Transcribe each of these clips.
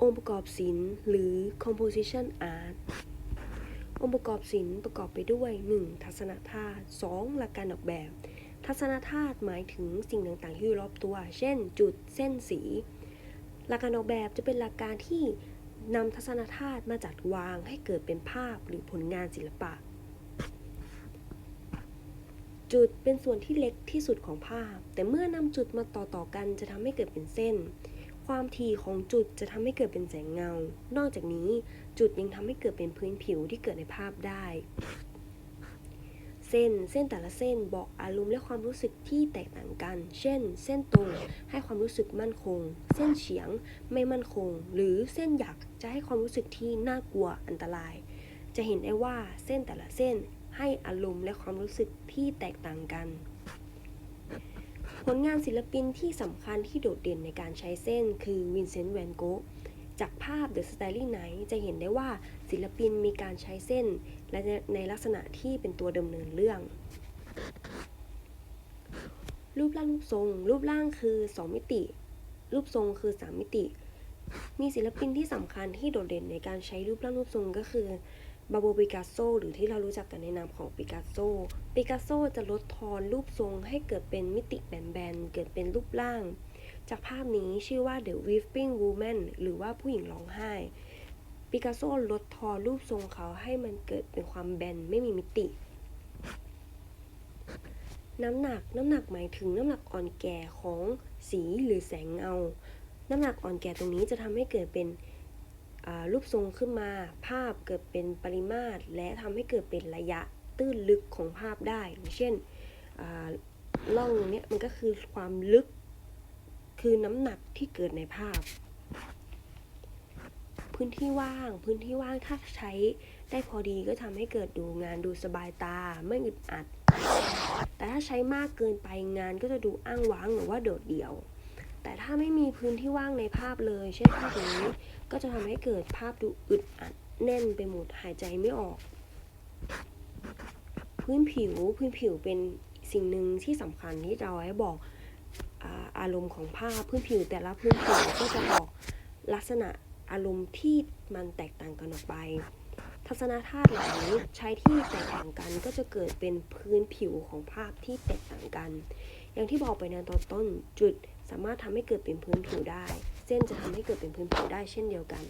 องค์ประกอบศิลป์หรือ composition art องค์ประกอบศิลป์ประกอบไปด้วย 1. ทัศนธาตุ 2. หลักการออกแบบ ทัศนธาตุหมายถึงสิ่งต่างๆ ที่อยู่รอบตัว เช่น จุดเส้นสี หลักการออกแบบจะเป็นหลักการที่นำทัศนธาตุมาจัดวางให้เกิดเป็นภาพหรือผลงานศิลปะ จุดเป็นส่วนที่เล็กที่สุดของภาพ แต่เมื่อนำจุดมาต่อต่อๆกันจะทำให้เกิดเป็นเส้น ความถี่ของจุดจะทำให้เกิดเป็นแสงเงา นอกจากนี้จุดยังทำให้เกิดเป็นพื้นผิวที่เกิดในภาพได้ เส้นเส้นแต่ละเส้นบอกอารมณ์และความรู้สึกที่แตกต่างกัน เช่น เส้นตรงให้ความรู้สึกมั่นคง เส้นเฉียงไม่มั่นคง หรือเส้นหยักจะให้ความรู้สึกที่น่ากลัวอันตราย จะเห็นได้ว่าเส้นแต่ละเส้นให้อารมณ์และความรู้สึกที่แตกต่างกัน ผลงานศิลปินที่สำคัญที่โดดเด่นในการใช้เส้นคือวินเซนต์แวนโกะจากภาพ The Starry Night จะเห็นได้ว่าศิลปินมีการใช้เส้น และในลักษณะที่เป็นตัวดำเนินเรื่อง รูปร่างรูปทรง รูปร่างคือ 2 มิติ รูปทรงคือ 3 มิติ มีศิลปินที่สำคัญที่โดดเด่นในการใช้รูปร่างรูปทรงก็คือ บาโบปิกัสโซหรือที่เรารู้จักกันในนามของปิกัสโซปิกัสโซจะลดทอนรูปทรงให้เกิดเป็นมิติแบนๆ เกิดเป็นรูปร่าง จากภาพนี้ชื่อว่า The Weeping Woman หรือว่าผู้หญิงร้องไห้ปิกัสโซลดทอนรูปทรงเขาให้มันเกิดเป็นความแบนไม่มีมิติ น้ำหนักน้ำหนักหมายถึงน้ำหนักอ่อนแก่ของสีหรือแสงเงา น้ำหนักอ่อนแก่ตรงนี้จะทำให้เกิดเป็น รูปทรงขึ้นมา ภาพเกิดเป็นปริมาตร และทำให้เกิดเป็นระยะตื้นลึกของภาพได้อย่างเช่นล่องเนี้ยมันก็คือความลึกคือน้ำหนักที่เกิดในภาพ พื้นที่ว่างพื้นที่ว่างถ้าใช้ได้พอดีก็ทำให้เกิดดูงานดูสบายตาไม่อึดอัด แต่ถ้าใช้มากเกินไปงานก็จะดูอ้างว้างหรือว่าโดดเดี่ยว แต่ถ้าไม่มีพื้นที่ว่างในภาพเลย เช่นภาพนี้ ก็จะทำให้เกิดภาพดูอึดอัดแน่นไปหมดหายใจไม่ออก พื้นผิวพื้นผิวเป็นสิ่งหนึ่งที่สำคัญที่จะเอาไว้บอกอารมณ์ของภาพพื้นผิวแต่ละพื้นผิวก็จะบอกลักษณะอารมณ์ที่มันแตกต่างกันออกไป ทัศนธาตุเหล่านี้ใช้ที่แตกต่างกันก็จะเกิดเป็นพื้นผิวของภาพที่แตกต่างกัน อย่างที่บอกไปในตอนต้นจุดสามารถทำให้เกิดเป็นพื้นผิวได้ เส้นจะทำให้เกิดเป็นพื้นผิวได้เช่นเดียวกัน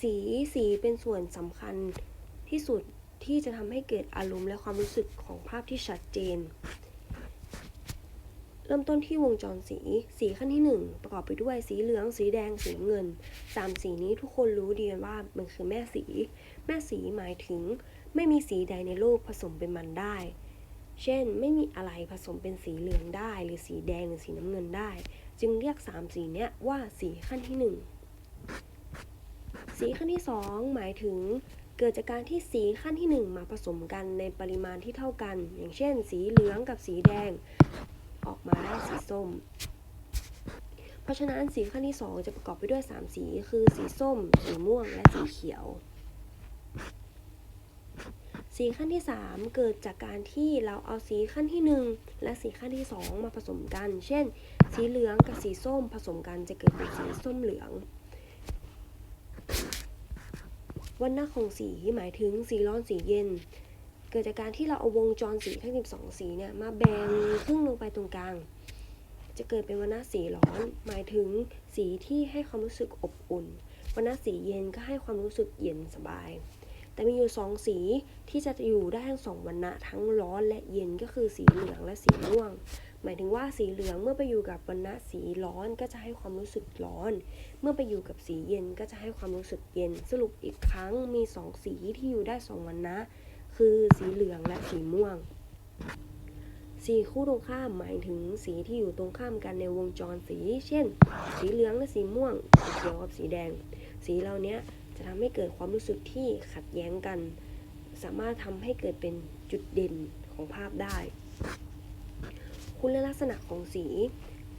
สีสีเป็นส่วนสำคัญที่สุดที่จะทำให้เกิดอารมณ์และความรู้สึกของภาพที่ชัดเจน เริ่มต้นที่วงจรสี สีขั้นที่ 1 ประกอบไปด้วยสีเหลือง สีแดง สีน้ำเงินสามสีนี้ทุกคนรู้ดีกันว่ามันคือแม่สี แม่สีหมายถึง ไม่มีสีใดในโลกผสมเป็นมันได้ เช่น ไม่มีอะไรผสมเป็นสีเหลืองได้ หรือสีแดงหรือสีน้ำเงินได้ จึงเรียก 3 สีเนี้ยว่าสีขั้นที่ 1 สีขั้นที่ 2 หมายถึงเกิดจากการที่สีขั้นที่ 1 มาผสมกันในปริมาณที่เท่ากัน อย่างเช่น สีเหลืองกับสีแดง ออกมาได้สีส้ม เพราะฉะนั้นสีขั้นที่ 2 จะประกอบไปด้วย 3 สีคือสีส้ม สีม่วง และสีเขียว สีขั้นที่ 3 เกิดจากการที่เราเอาสีขั้นที่ 1 และสีขั้นที่ 2 มาผสมกัน เช่น สีเหลืองกับสีส้มผสมกันจะเกิดเป็นสีส้มเหลืองวันหน้าของสีหมายถึงสีร้อนสีเย็น เกิดจากการที่เราเอาวงจรสีทั้ง 12 สีเนี่ยมาแบ่งครึ่งลงไปตรงกลาง จะเกิดเป็นวันหน้าสีร้อน หมายถึงสีที่ให้ความรู้สึกอบอุ่น วันหน้าสีเย็นก็ให้ความรู้สึกเย็นสบาย แต่มีอยู่สองสีที่จะอยู่ได้ทั้งสองวันณะทั้งร้อนและเย็นก็คือสีเหลืองและสีม่วงหมายถึงว่าสีเหลืองเมื่อไปอยู่กับวันณะสีร้อนก็จะให้ความรู้สึกร้อน เมื่อไปอยู่กับสีเย็นก็จะให้ความรู้สึกเย็น สรุปอีกครั้งมีสองสีที่อยู่ได้สองวันนะ คือสีเหลืองและสีม่วง สีคู่ตรงข้ามหมายถึงสีที่อยู่ตรงข้ามกันในวงจรสี เช่น สีเหลืองและสีม่วง สีเขียวกับสีแดง สีเหล่านี้จะทำให้เกิดความรู้สึกที่ขัดแย้งกัน สามารถทำให้เกิดเป็นจุดเด่นของภาพได้ คุณลักษณะของสี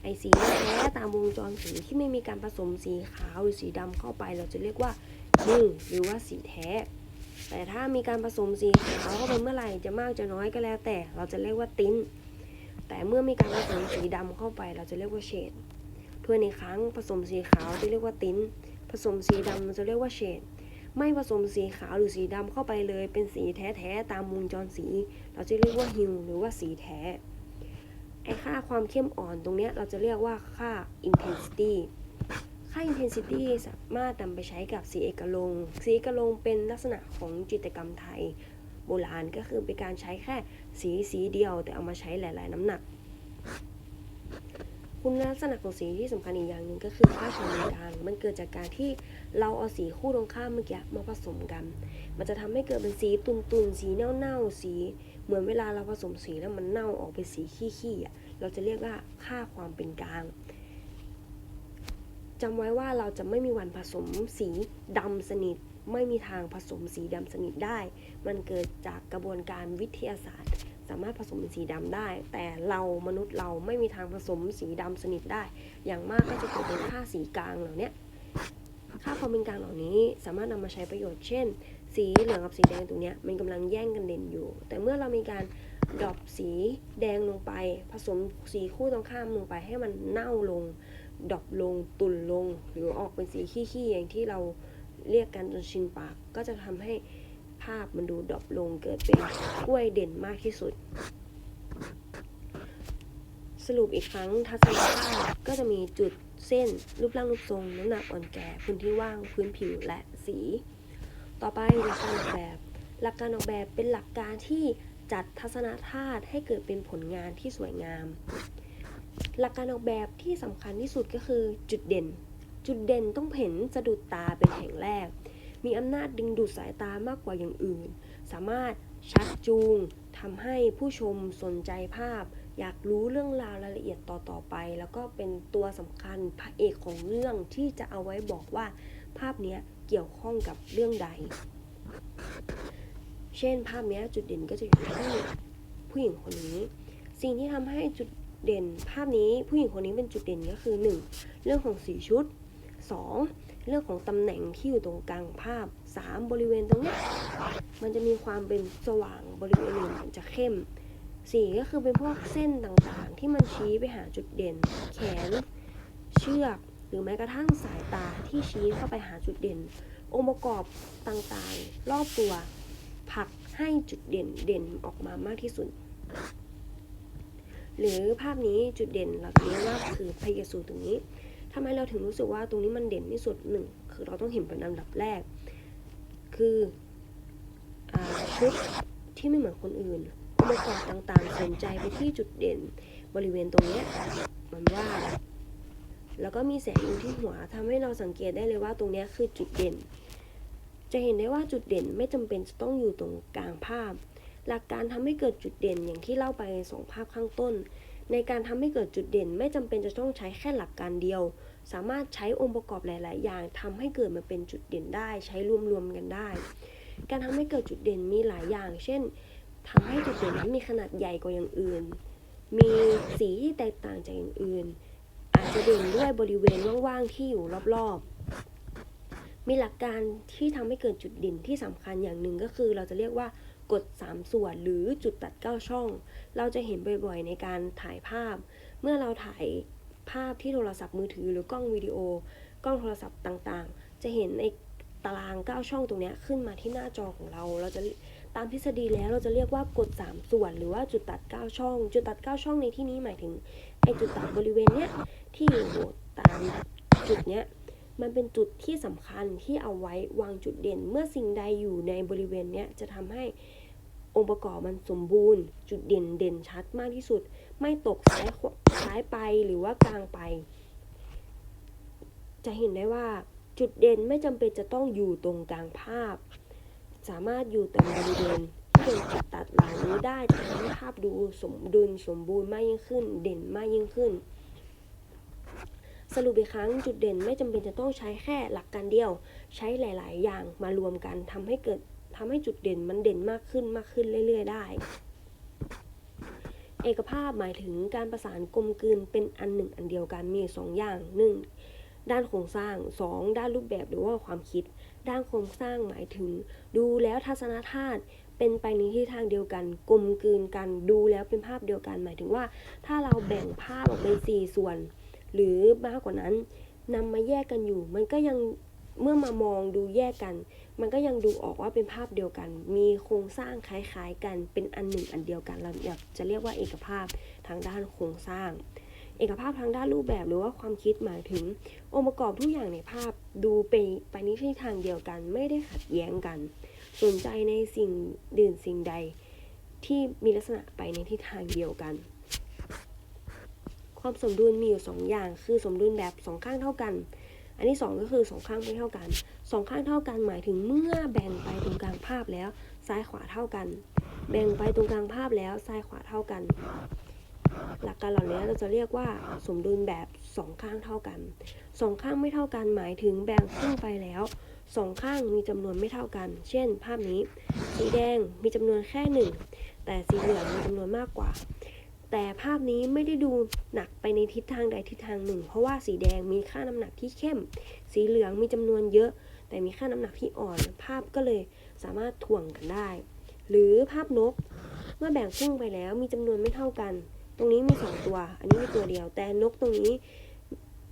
ไอสีแท้ตามวงจรสีที่ไม่มีการผสมสีขาวหรือสีดำเข้าไป เราจะเรียกว่านิ่งหรือว่าสีแท้ แต่ถ้ามีการผสมสีขาวเข้าไปเมื่อไหร่จะมากจะน้อยก็แล้ว แต่เราจะเรียกว่าติ้นแต่เมื่อมีการผสมสีดำเข้าไปเราจะเรียกว่าเฉดทวนอีกครั้งผสมสีขาวจะเรียกว่าติ้นผสมสีดำจะเรียกว่าเฉดไม่ผสมสีขาวหรือสีดำเข้าไปเลย เป็นสีแท้ๆตามวงจรสี เราจะเรียกว่าฮิวหรือว่าสีแท้ไอค่าความเข้มอ่อนตรงเนี้ยเราจะเรียกว่าค่า intensity ค่า intensity สามารถนำไปใช้กับสีเอกลงค์สีเอกลงค์เป็นลักษณะของจิตรกรรมไทย โบราณก็คือเป็นการใช้แค่สีสีเดียวแต่เอามาใช้หลาย ๆ น้ำหนัก คุณลักษณะของสีที่สำคัญอีกอย่างหนึ่งก็คือค่าเฉลี่ยกลางมันเกิดจากการที่เราเอาสีคู่ตรงข้ามเมื่อกี้มาผสมกัน มันจะทำให้เกิดเป็นสีตุนๆ สีเน่าๆ สีเหมือนเวลาเราผสมสีแล้วมันเน่าออกเป็นสีขี้ๆอะเราจะเรียกว่าค่าความเป็นกลาง จำไว้ว่าเราจะไม่มีวันผสมสีดำสนิท ไม่มีทางผสมสีดำสนิทได้ มันเกิดจากกระบวนการวิทยาศาสตร์ สามารถผสมเป็นสีดำได้ แต่เรามนุษย์เราไม่มีทางผสมสีดำสนิทได้ อย่างมากก็จะเกิดเป็นค่าสีกลางเหล่านี้ค่าความเป็นกลางเหล่านี้สามารถนำมาใช้ประโยชน์ เช่น สีเหลืองกับสีแดงตรงเนี้ยมันกำลังแย่งกันเด่นอยู่ แต่เมื่อเรามีการดรอปสีแดงลงไป ผสมสีคู่ตรงข้ามลงไปให้มันเน่าลง ดรอปลงตุ่นลง หรือออกเป็นสีขี้ๆอย่างที่เราเรียกกันจนชินปาก ก็จะทำให้ภาพมันดูดรอปลงเกิดเป็นกล้วยเด่นมากที่สุด สรุปอีกครั้งทัศนภาพก็จะมีจุดเส้น รูปร่างรูปทรง น้ำหนักอ่อนแก่พื้นที่ว่างพื้นผิวและสี ต่อไปหลักการออกแบบ หลักการออกแบบเป็นหลักการที่จัดทัศนธาตุให้เกิดเป็นผลงานที่สวยงาม หลักการออกแบบที่สำคัญที่สุดก็คือจุดเด่น จุดเด่นต้องเห็นสะดุดตาเป็นแห่งแรก มีอำนาจดึงดูดสายตามากกว่าอย่างอื่น สามารถชักจูงทำให้ผู้ชมสนใจภาพ อยากรู้เรื่องราวรายละเอียดต่อๆไป แล้วก็เป็นตัวสำคัญพระเอกของเรื่องที่จะเอาไว้บอกว่า ภาพนี้เกี่ยวข้องกับเรื่องใด เช่นภาพนี้จุดเด่นก็จะอยู่ที่ผู้หญิงคนนี้ สิ่งที่ทำให้จุด เด่น ภาพนี้ผู้หญิงคนนี้เป็นจุดเด่นก็คือ 1. เรื่องของสีชุด 2. เรื่องของตำแหน่งที่อยู่ตรงกลางภาพ 3. บริเวณตรงนี้ มันจะมีความเป็นสว่างบริเวณอื่นมันจะเข้ม 4. ก็คือเป็นพวกเส้นต่างๆ ที่มันชี้ไปหาจุดเด่น แขน เชือกหรือแม้กระทั่งสายตาที่ชี้เข้าไปหาจุดเด่น องค์ประกอบต่างๆ รอบตัวผลักให้จุดเด่นเด่นออกมามากที่สุด หรือภาพนี้จุดเด่นหลักนี้ว่าคือพยสูตรงนี้ทำไมเราถึงรู้สึกว่าตรงนี้มันเด่นที่สุดหนึ่งคือเราต้องเห็นเป็นอันดับแรก คืออาชุดที่ไม่เหมือนคนอื่นองค์ประกอบต่างๆสนใจไปที่จุดเด่นบริเวณตรงนี้มันว่า แล้วก็มีแสงอยู่ที่หัวทำให้เราสังเกตได้เลยว่าตรงนี้คือจุดเด่น จะเห็นได้ว่าจุดเด่นไม่จำเป็นจะต้องอยู่ตรงกลางภาพ หลักการทำให้เกิดจุดเด่นอย่างที่เล่าไปในสองภาพข้างต้น ในการทำให้เกิดจุดเด่นไม่จำเป็นจะต้องใช้แค่หลักการเดียว สามารถใช้องค์ประกอบหลาย ๆ อย่างทำให้เกิดมาเป็นจุดเด่นได้ ใช้รวม ๆ กันได้ การทำให้เกิดจุดเด่นมีหลายอย่าง เช่นทำให้จุดเด่นนั้นมีขนาดใหญ่กว่าอย่างอื่น มีสีที่แตกต่างจากอย่างอื่น อาจจะเด่นด้วยบริเวณว่าง ๆ ที่อยู่รอบ ๆมีหลักการที่ทำให้เกิดจุดเด่นที่สำคัญอย่างหนึ่งก็คือเราจะเรียกว่า กฎ3ส่วนหรือจุดตัด 9 ช่อง เราจะเห็นบ่อยๆ ในการถ่ายภาพ เมื่อเราถ่ายภาพที่โทรศัพท์มือถือหรือกล้องวิดีโอ กล้องโทรศัพท์ต่างๆ จะเห็นในตาราง 9 ช่องตรงเนี้ยขึ้นมาที่หน้าจอของเรา เราจะตามทฤษฎีแล้วเราจะเรียกว่ากฎ3ส่วน หรือว่าจุดตัด 9 ช่อง จุดตัด 9 ช่องในที่นี้หมายถึงไอจุดตัดบริเวณเนี้ยที่อยู่ตามจุดเนี้ยมันเป็นจุดที่สำคัญที่เอาไว้วางจุดเด่น เมื่อสิ่งใดอยู่ในบริเวณเนี้ยจะทำให้ องค์ประกอบมันสมบูรณ์ จุดเด่นเด่นชัดมากที่สุด ไม่ตกซ้ายซ้ายไปหรือว่ากลางไป จะเห็นได้ว่าจุดเด่นไม่จำเป็นจะต้องอยู่ตรงกลางภาพ สามารถอยู่ตามบริเวณที่เป็นจุดตัดเหล่านี้ได้ทำให้ภาพดูสมดุลสมบูรณ์มากยิ่งขึ้น เด่นมากยิ่งขึ้น สรุปอีกครั้งจุดเด่นไม่จำเป็นจะต้องใช้แค่หลักการเดียว ใช้หลาย ๆ อย่างมารวมกันทำให้เกิด ทำให้จุดเด่นมันเด่นมากขึ้นมากขึ้นเรื่อย ๆ ได้ เอกภาพหมายถึงการประสานกลมกลืนเป็นอันหนึ่งอันเดียวกันมีสองอย่างหนึ่งด้านโครงสร้าง 2 ด้านรูปแบบหรือว่าความคิด ด้านโครงสร้างหมายถึง ดูแล้วทัศนธาตุเป็นไปในทิศทางเดียวกันกลมกลืนกันดูแล้วเป็นภาพเดียวกัน หมายถึงว่า ถ้าเราแบ่งภาพออกเป็น4ส่วน หรือมากกว่านั้นนำมาแยกกันอยู่ มันก็ยังเมื่อมามองดูแยกกัน มันก็ยังดูออกว่าเป็นภาพเดียวกัน มีโครงสร้างคล้ายๆกัน เป็นอันหนึ่งอันเดียวกัน เราอยากจะเรียกว่าเอกภาพทางด้านโครงสร้าง เอกภาพทางด้านรูปแบบหรือว่าความคิดหมายถึง องค์ประกอบทุกอย่างในภาพดูไปไปในทิศทางเดียวกัน ไม่ได้ขัดแย้งกัน สนใจในสิ่งดื่นสิ่งใดที่มีลักษณะไปในทิศทางเดียวกัน ความสมดุลมีอยู่สองอย่าง คือสมดุลแบบสองข้างเท่ากัน อันที่สองก็คือสองข้างไม่เท่ากันสองข้างเท่ากันหมายถึงเมื่อแบ่งไปตรงกลางภาพแล้ว ซ้ายขวาเท่ากัน แบ่งไปตรงกลางภาพแล้วซ้ายขวาเท่ากัน หลักการเหล่านี้เราจะเรียกว่าสมดุลแบบสองข้างเท่ากันสองข้างไม่เท่ากันหมายถึงแบ่งครึ่งไปแล้วสองข้างมีจำนวนไม่เท่ากัน เช่น ภาพนี้ สีแดงมีจำนวนแค่หนึ่งแต่สีเหลืองมีจำนวนมากกว่า แต่ภาพนี้ไม่ได้ดูหนักไปในทิศทางใดทิศทางหนึ่ง เพราะว่าสีแดงมีค่าน้ำหนักที่เข้ม สีเหลืองมีจำนวนเยอะ แต่มีค่าน้ำหนักที่อ่อน ภาพก็เลยสามารถถ่วงกันได้ หรือภาพนก เมื่อแบ่งครึ่งไปแล้วมีจำนวนไม่เท่ากัน ตรงนี้มีสองตัว อันนี้มีตัวเดียว แต่นกตรงนี้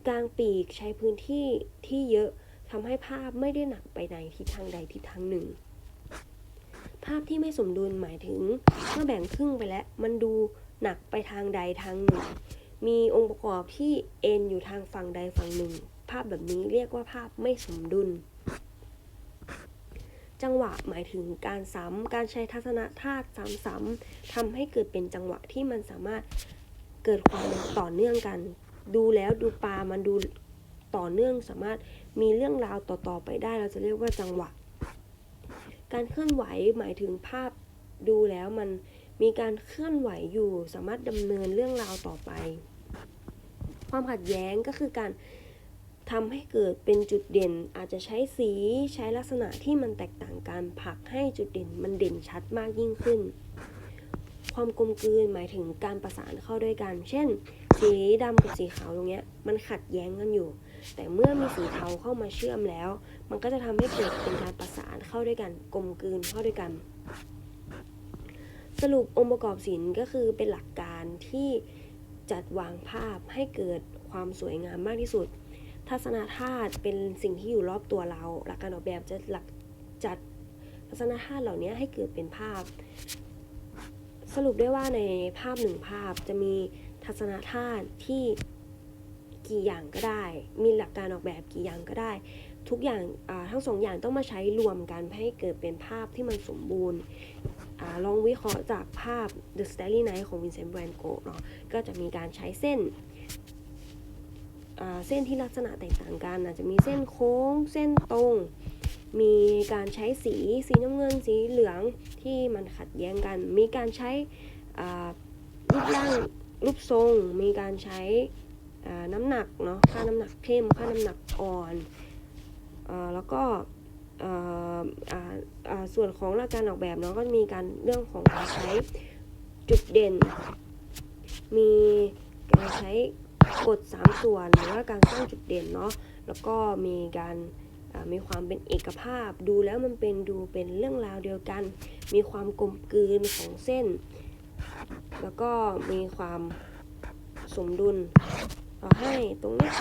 กลางปีกใช้พื้นที่ที่เยอะทำให้ภาพไม่ได้หนักไปในทิศทางใดทิศทางหนึ่งภาพที่ไม่สมดุลหมายถึง เมื่อแบ่งครึ่งไปแล้ว มันดู หนักไปทางใดทางหนึ่ง มีองค์ประกอบที่เอ็นอยู่ทางฝั่งใดฝั่งหนึ่ง ภาพแบบนี้เรียกว่าภาพไม่สมดุล จังหวะหมายถึงการซ้ำการใช้ทัศนธาตุซ้ำๆทำให้เกิดเป็นจังหวะที่มันสามารถเกิดความต่อเนื่องกัน ดูแล้วดูปลามันดูต่อเนื่องสามารถมีเรื่องราวต่อๆไปได้ เราจะเรียกว่าจังหวะ การเคลื่อนไหวหมายถึงภาพดูแล้วมัน มีการเคลื่อนไหวอยู่สามารถดำเนินเรื่องราวต่อไป ความขัดแย้งก็คือการทำให้เกิดเป็นจุดเด่นอาจจะใช้สีใช้ลักษณะที่มันแตกต่างกันผลักให้จุดเด่นมันเด่นชัดมากยิ่งขึ้น ความกลมกลืนหมายถึงการประสานเข้าด้วยกัน เช่น สีดำกับสีขาวตรงเนี้ยมันขัดแย้งกันอยู่ แต่เมื่อมีสีเทาเข้ามาเชื่อมแล้ว มันก็จะทำให้เกิดเป็นการประสานเข้าด้วยกันกลมกลืนเข้าด้วยกัน สรุปองค์ประกอบศิลป์ก็คือเป็นหลักการที่จัดวางภาพให้เกิดความสวยงามมากที่สุด ทัศนธาตุเป็นสิ่งที่อยู่รอบตัวเรา หลักการออกแบบจะหลักจัดทัศนธาตุเหล่านี้ให้เกิดเป็นภาพ สรุปได้ว่าในภาพหนึ่งภาพจะมีทัศนธาตุที่กี่อย่างก็ได้ มีหลักการออกแบบกี่อย่างก็ได้ ทุกอย่างทั้งสองอย่างต้องมาใช้รวมกันให้เกิดเป็นภาพที่มันสมบูรณ์ อลองวิเคราะห์จากภาพ The Starry Night ของ Vincent van Gogh เนาะก็จะมีการใช้เส้นเส้นที่ลักษณะแตกต่างกันอาจจะมีเส้นโค้ง เส้นตรง มีการใช้สีสีน้ำเงินสีเหลืองที่มันขัดแย้งกัน มีการใช้รูปร่างรูปทรง มีการใช้น้ำหนักเนาะค่าน้ำหนักเข้มค่าน้ำหนักอ่อนอแล้วก็ ส่วนของหลักการออกแบบเนาะก็มีการเรื่องของการใช้จุดเด่น มีการใช้กฎ3ส่วนหรือว่าการสร้างจุดเด่นเนาะแล้วก็มีการมีความเป็นเอกภาพ ดูแล้วมันเป็นดูเป็นเรื่องราวเดียวกัน มีความกลมกลืนของเส้น แล้วก็มีความสมดุลต่อให้ตรงนี้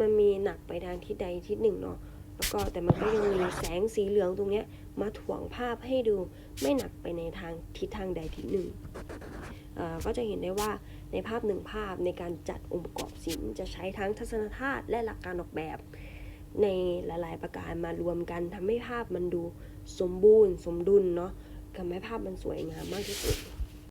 มันมีหนักไปทางทิศใดทิศหนึ่งเนาะ แล้วก็แต่มันก็ยังมีแสงสีเหลืองตรงเนี้ยมาถ่วงภาพให้ดูไม่หนักไปในทางทิศทางใดทิศหนึ่ง ก็จะเห็นได้ว่าในภาพหนึ่งภาพในการจัดองค์ประกอบศิลป์จะใช้ทั้งทัศนธาตุและหลักการออกแบบ ในหลาย ๆ ประการมารวมกันทำให้ภาพมันดูสมบูรณ์ สมดุลเนาะทำให้ภาพมันสวยงามมากที่สุด